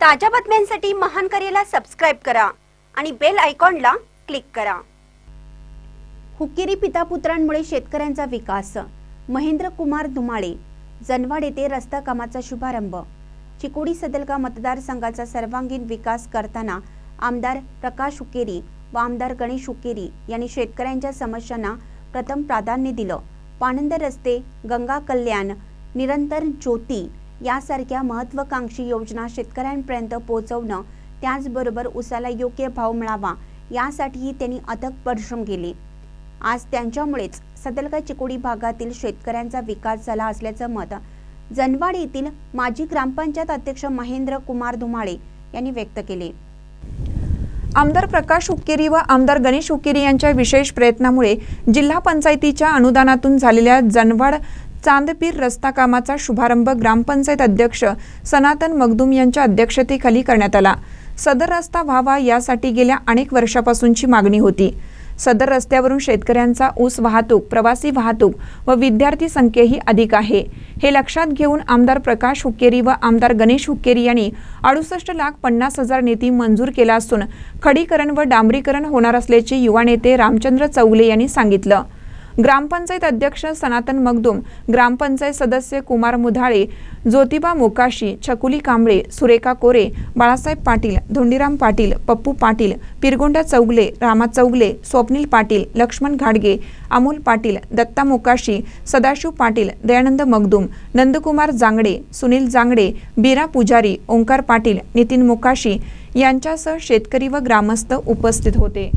ताज्या बातम्यांसाठी महान करेला सबस्क्राईब करा आणि बेल आयकॉनला क्लिक करा. हुक्केरी पिता पुत्रांमुळे शेतकऱ्यांचा विकास. महेंद्र कुमार धुमाळे जनवाड येथे रस्ता कामाचा शुभारंभ. चिकोडी सदलगा मतदारसंघाचा सर्वांगीण विकास करताना आमदार प्रकाश हुकेरी व आमदार गणेश हुकेरी यांनी शेतकऱ्यांच्या समस्यांना प्रथम प्राधान्य दिलं. पानंद रस्ते गंगा कल्याण निरंतर ज्योती यासारख्या महत्त्वाकांक्षी योजना शेतकऱ्यांपर्यंत पोहोचवणं त्याचबरोबर उसाला योग्य भाव मिळावा यासाठीही त्यांनी अथक परिश्रम केले. आज त्यांच्यामुळेच सदलगा चिकोडी भागातील शेतकऱ्यांचा विकास झाला असल्याचं मत जनवाड येथील माजी ग्रामपंचायत अध्यक्ष महेंद्र कुमार धुमाळे यांनी व्यक्त केले. आमदार प्रकाश हुक्केरी व आमदार गणेश हुक्केरी यांच्या विशेष प्रयत्नामुळे जिल्हा पंचायतीच्या अनुदानातून झालेल्या जनवाड चांदपीर रस्ता कामाचा शुभारंभ ग्रामपंचायत अध्यक्ष सनातन मगदूम यांच्या अध्यक्षतेखाली करण्यात आला. सदर रस्ता व्हावा यासाठी गेल्या अनेक वर्षापासूनची मागणी होती. सदर रस्त्यावरून शेतकऱ्यांचा ऊस वाहतूक प्रवासी वाहतूक व विद्यार्थी संख्येही अधिक आहे. हे लक्षात घेऊन आमदार प्रकाश हुक्केरी व आमदार गणेश हुक्केरी यांनी अडुसष्ट लाख पन्नास हजार निधी मंजूर केला असून खडीकरण व डांबरीकरण होणार असल्याचे युवा नेते रामचंद्र चौगले यांनी सांगितलं. ग्रामपंचायत अध्यक्ष सनातन मगदूम ग्रामपंचायत सदस्य कुमार मुधाळे ज्योतिबा मोकाशी छकुली कांबळे सुरेखा कोरे बाळासाहेब पाटील धोंडीराम पाटील पप्पू पाटील पिरगोंडा चौगले रामा चौगले स्वप्नील पाटील लक्ष्मण घाडगे अमोल पाटील दत्ता मोकाशी सदाशिव पाटील दयानंद मगदुम नंदकुमार जांगडे सुनील जांगडे बीरा पुजारी ओंकार पाटील नितीन मोकाशी यांच्यासह शेतकरी व ग्रामस्थ उपस्थित होते.